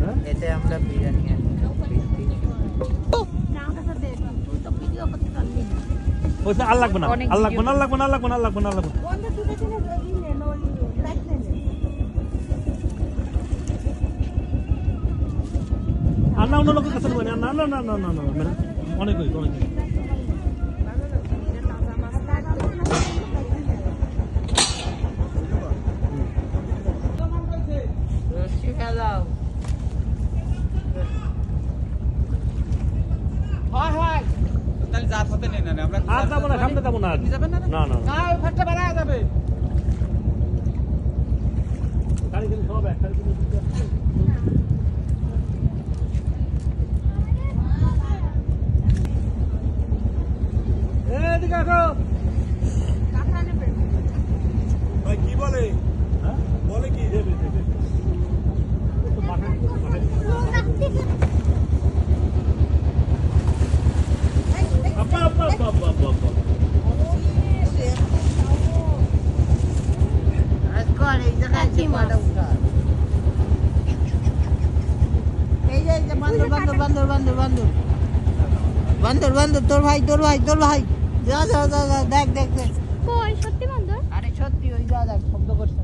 হ্যাঁ? এতে আমরা বিরিয়ানি আর লাগবে না অনেক আর লাগবে না আর লাগবে না আর লাগবে না আর লাগবে না আর লাগবে না। আর না অন্য লোকের কাছে না না না না না না অনেক অনেক। জাত হতে নেই না আমরা আর যাব না সামনে যাব না যাবেন না না না না। না ওই ফাটটা বেড়ায় যাবে গাড়ি কিন্তু সব। এদিকে আসো বান্দর বান্দর বান্দর বান্দর বান্দর বান্দর বান্দর তোর ভাই তোর ভাই তোর ভাই। যা যা যা দেখ দেখ দেখ। সত্যি বন্ধ? আরে সত্যি ওই যা দেখ শব্দ করছে।